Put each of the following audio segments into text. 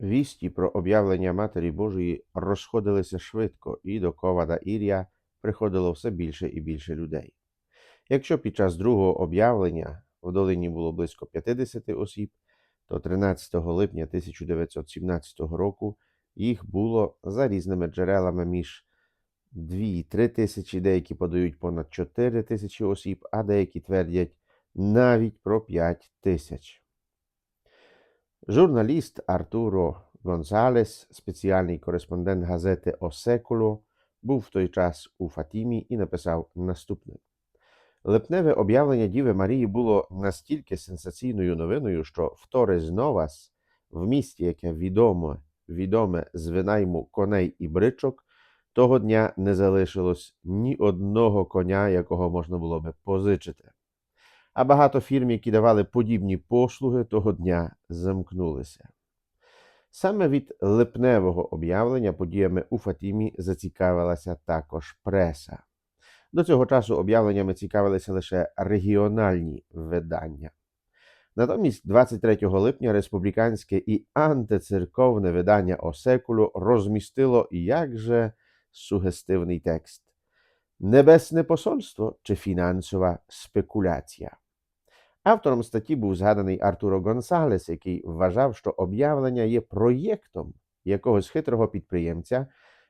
Вісті про об'явлення Матері Божої розходилися швидко, і до Ковада Ірія приходило все більше і більше людей. Якщо під час другого об'явлення в долині було близько 50 осіб, то 13 липня 1917 року їх було за різними джерелами між 2-3 тисячі, деякі подають понад 4 тисячі осіб, а деякі твердять навіть про 5 тисяч. Журналіст Артуро Гонсалес, спеціальний кореспондент газети О Секуло, був в той час у Фатімі і написав наступне. Липневе об'явлення Діви Марії було настільки сенсаційною новиною, що в Торес Новас, в місті, яке відомо, відоме з винайму коней і бричок, того дня не залишилось ні одного коня, якого можна було би позичити. А багато фірм, які давали подібні послуги, того дня замкнулися. Саме від липневого об'явлення подіями у Фатімі зацікавилася також преса. До цього часу об'явленнями цікавилися лише регіональні видання. Натомість 23 липня республіканське і антицерковне видання Осекулу розмістило як же сугестивний текст Небесне посольство чи фінансова спекуляція. Автором статті був згаданий Артуро Гонсалес, який вважав, що об'явлення є проєктом якогось хитрого підприємця,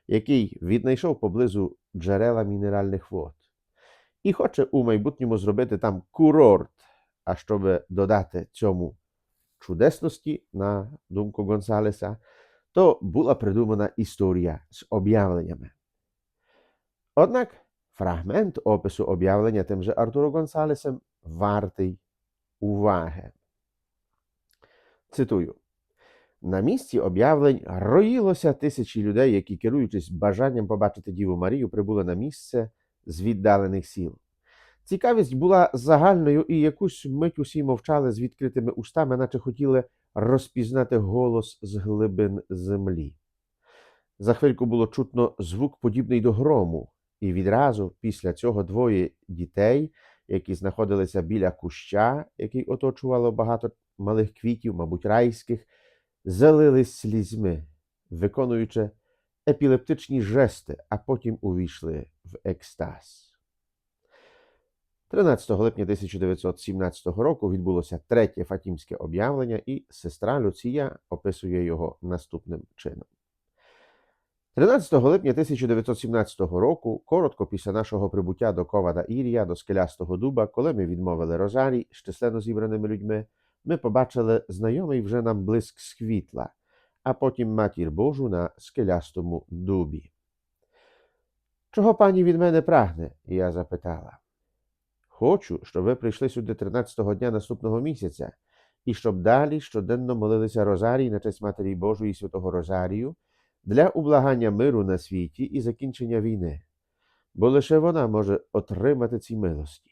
який віднайшов поблизу джерела мінеральних вод, і хоче у майбутньому зробити там курорт. А щоб додати цьому чудесності, на думку Гонсалеса, то була придумана історія з об'явленнями. Однак фрагмент опису об'явлення тим же Артуро Гонсалесом вартий уваги. Цитую. На місці об'явлень роїлося тисячі людей, які, керуючись бажанням побачити Діву Марію, прибули на місце з віддалених сіл. Цікавість була загальною, і якусь мить усі мовчали з відкритими устами, наче хотіли розпізнати голос з глибин землі. За хвильку було чутно звук, подібний до грому, і відразу після цього двоє дітей, які знаходилися біля куща, який оточувало багато малих квітів, мабуть, райських, залились слізьми, виконуючи епілептичні жести, а потім увійшли в екстаз. 13 липня 1917 року відбулося третє фатімське об'явлення, і сестра Люція описує його наступним чином. 13 липня 1917 року, коротко після нашого прибуття до Ковада Ірія, до Скелястого дуба, коли ми відмовили Розарій з численно зібраними людьми, ми побачили знайомий вже нам блиск світла, а потім матір Божу на скелястому дубі. Чого пані від мене прагне? я запитала. Хочу, щоб ви прийшли сюди 13-го дня наступного місяця, і щоб далі щоденно молилися Розарій на честь Матері Божої і Святого Розарію для ублагання миру на світі і закінчення війни, бо лише вона може отримати ці милості.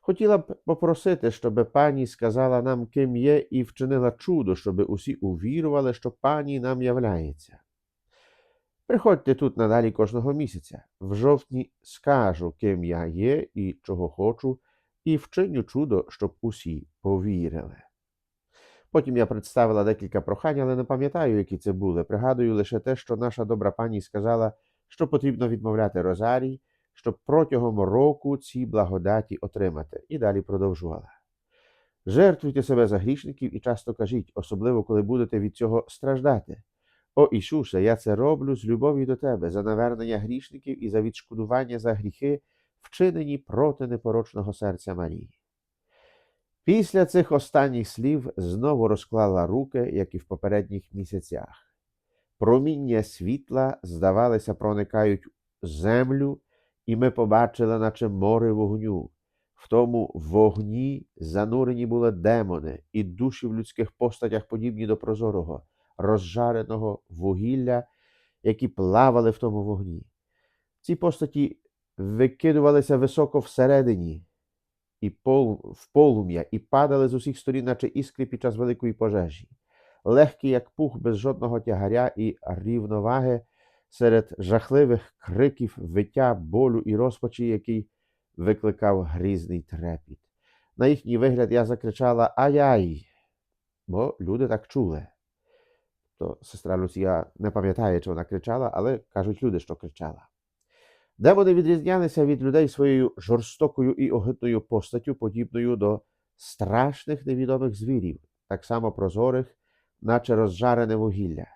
Хотіла б попросити, щоб пані сказала нам, ким є, і вчинила чудо, щоб усі увірували, що пані нам являється. Приходьте тут надалі кожного місяця. В жовтні скажу, ким я є і чого хочу, і вчиню чудо, щоб усі повірили. Потім я представила декілька прохань, але не пам'ятаю, які це були. Пригадую лише те, що наша добра пані сказала, що потрібно відмовляти Розарій, щоб протягом року ці благодаті отримати, і далі продовжувала. Жертвуйте себе за грішників і часто кажіть, особливо коли будете від цього страждати. О Ісусе, я це роблю з любові до Тебе, за навернення грішників і за відшкодування за гріхи, вчинені проти непорочного серця Марії. Після цих останніх слів знову розклала руки, як і в попередніх місяцях. Проміння світла, здавалося, проникають землю, і ми побачили, наче море вогню. В тому вогні занурені були демони, і душі в людських постатях подібні до прозорого розжареного вугілля, які плавали в тому вогні. Ці постаті викидувалися високо всередині і пол, в полум'я і падали з усіх сторін, наче іскри під час великої пожежі, легкі, як пух, без жодного тягаря і рівноваги серед жахливих криків, виття, болю і розпачі, який викликав грізний трепіт. На їхній вигляд я закричала Ай-ай, бо люди так чули. То сестра Люція не пам'ятає, чи вона кричала, але кажуть люди, що кричала. Демони відрізнялися від людей своєю жорстокою і огидною постаттю, подібною до страшних невідомих звірів, так само прозорих, наче розжарене вугілля.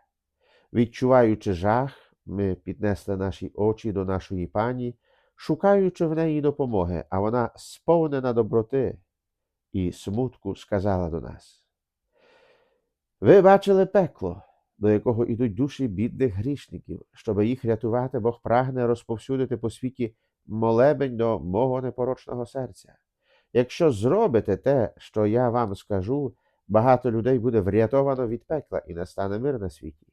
Відчуваючи жах, ми піднесли наші очі до нашої пані, шукаючи в неї допомоги, а вона, сповнена доброти і смутку, сказала до нас: Ви бачили пекло, до якого йдуть душі бідних грішників, щоб їх рятувати, Бог прагне розповсюдити по світі молебень до мого непорочного серця. Якщо зробите те, що я вам скажу, багато людей буде врятовано від пекла і настане мир на світі.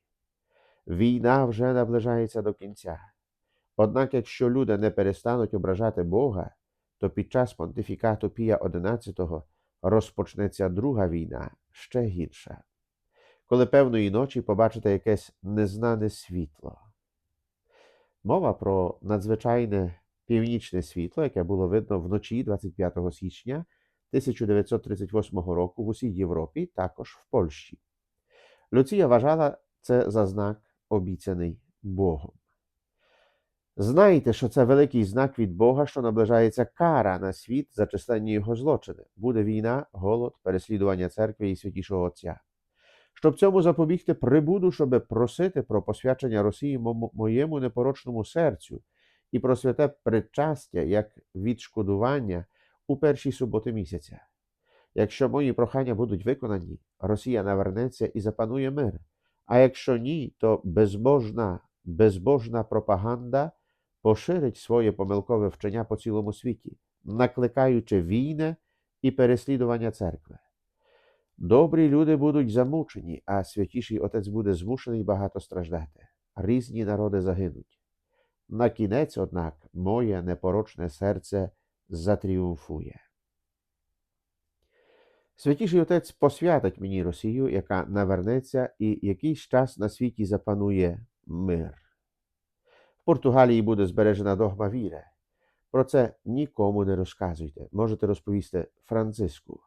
Війна вже наближається до кінця. Однак, якщо люди не перестануть ображати Бога, то під час понтифікату Пія XI розпочнеться друга війна, ще гірша. Коли певної ночі побачите якесь незнане світло. Мова про надзвичайне північне світло, яке було видно вночі 25 січня 1938 року в усій Європі, також в Польщі. Люція вважала це за знак, обіцяний Богом. Знайте, що це великий знак від Бога, що наближається кара на світ за численні його злочини. Буде війна, голод, переслідування церкви і святішого Отця. Щоб цьому запобігти, прибуду, щоб просити про посвячення Росії моєму непорочному серцю і про святе причастя як відшкодування у першій суботи місяця. Якщо мої прохання будуть виконані, Росія навернеться і запанує мир. А якщо ні, то безбожна, безбожна пропаганда поширить своє помилкове вчення по цілому світі, накликаючи війни і переслідування церкви. Добрі люди будуть замучені, а святіший отець буде змушений багато страждати. Різні народи загинуть. На кінець, однак, моє непорочне серце затріумфує. Святіший отець посвятить мені Росію, яка навернеться, і якийсь час на світі запанує мир. В Португалії буде збережена догма віри. Про це нікому не розказуйте. Можете розповісти Франциску.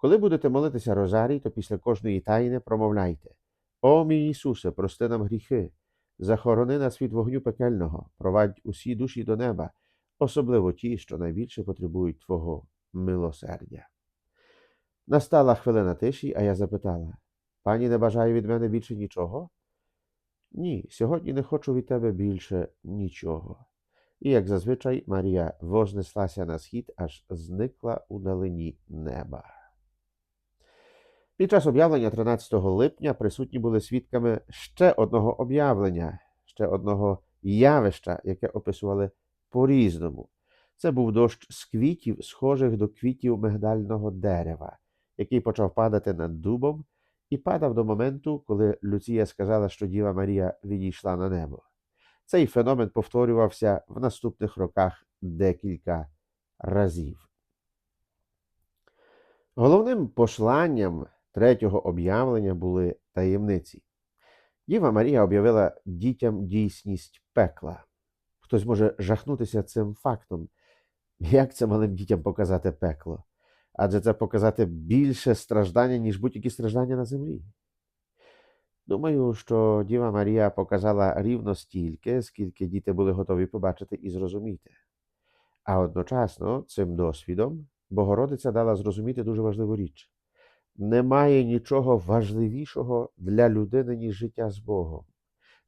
Коли будете молитися Розарій, то після кожної тайни промовляйте: О мій Ісусе, прости нам гріхи, захорони нас від вогню пекельного, провадь усі душі до неба, особливо ті, що найбільше потребують Твого милосердя. Настала хвилина тиші, а я запитала: Пані не бажає від мене більше нічого? Ні, сьогодні не хочу від тебе більше нічого. І, як зазвичай, Марія вознеслася на схід, аж зникла у далині неба. Під час об'явлення 13 липня присутні були свідками ще одного об'явлення, ще одного явища, яке описували по-різному. Це був дощ з квітів, схожих до квітів мигдального дерева, який почав падати над дубом і падав до моменту, коли Люція сказала, що Діва Марія відійшла на небо. Цей феномен повторювався в наступних роках декілька разів. Головним посланням третього об'явлення були таємниці. Діва Марія об'явила дітям дійсність пекла. Хтось може жахнутися цим фактом. Як це малим дітям показати пекло? Адже це показати більше страждання, ніж будь-які страждання на землі. Думаю, що Діва Марія показала рівно стільки, скільки діти були готові побачити і зрозуміти. А одночасно цим досвідом Богородиця дала зрозуміти дуже важливу річ. Немає нічого важливішого для людини, ніж життя з Богом.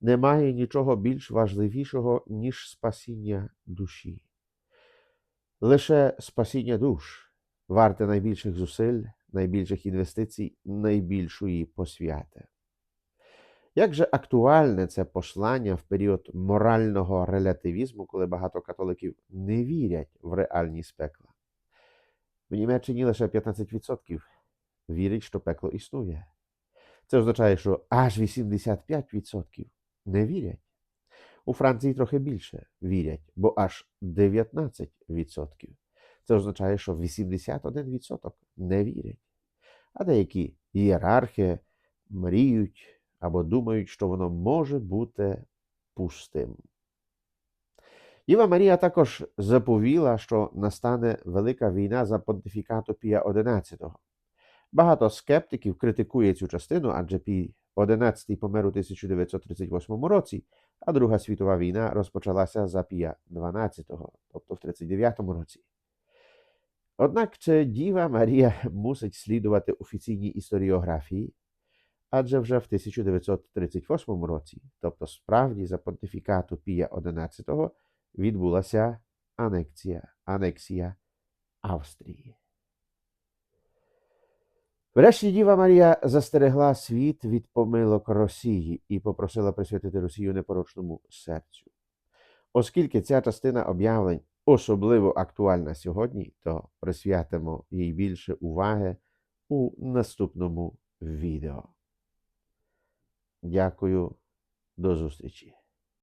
Немає нічого більш важливішого, ніж спасіння душі. Лише спасіння душ варте найбільших зусиль, найбільших інвестицій, найбільшої посвяти. Як же актуальне це послання в період морального релятивізму, коли багато католиків не вірять в реальність пекла? В Німеччині лише 15% вірить, що пекло існує. Це означає, що аж 85% не вірять. У Франції трохи більше вірять, бо аж 19%. Це означає, що 81% не вірять. А деякі ієрархи мріють або думають, що воно може бути пустим. Діва Марія також заповіла, що настане велика війна за понтифікату Пія XI. Багато скептиків критикує цю частину, адже Пій XI помер у 1938 році, а Друга світова війна розпочалася за Пія XII, тобто в 39 році. Однак чи Діва Марія мусить слідувати офіційній історіографії, адже вже в 1938 році, тобто справді за понтифікату Пія XI, відбулася анексія, анексія Австрії. Врешті Діва Марія застерегла світ від помилок Росії і попросила присвятити Росію непорочному серцю. Оскільки ця частина об'явлень особливо актуальна сьогодні, то присвятимо їй більше уваги у наступному відео. Дякую, до зустрічі.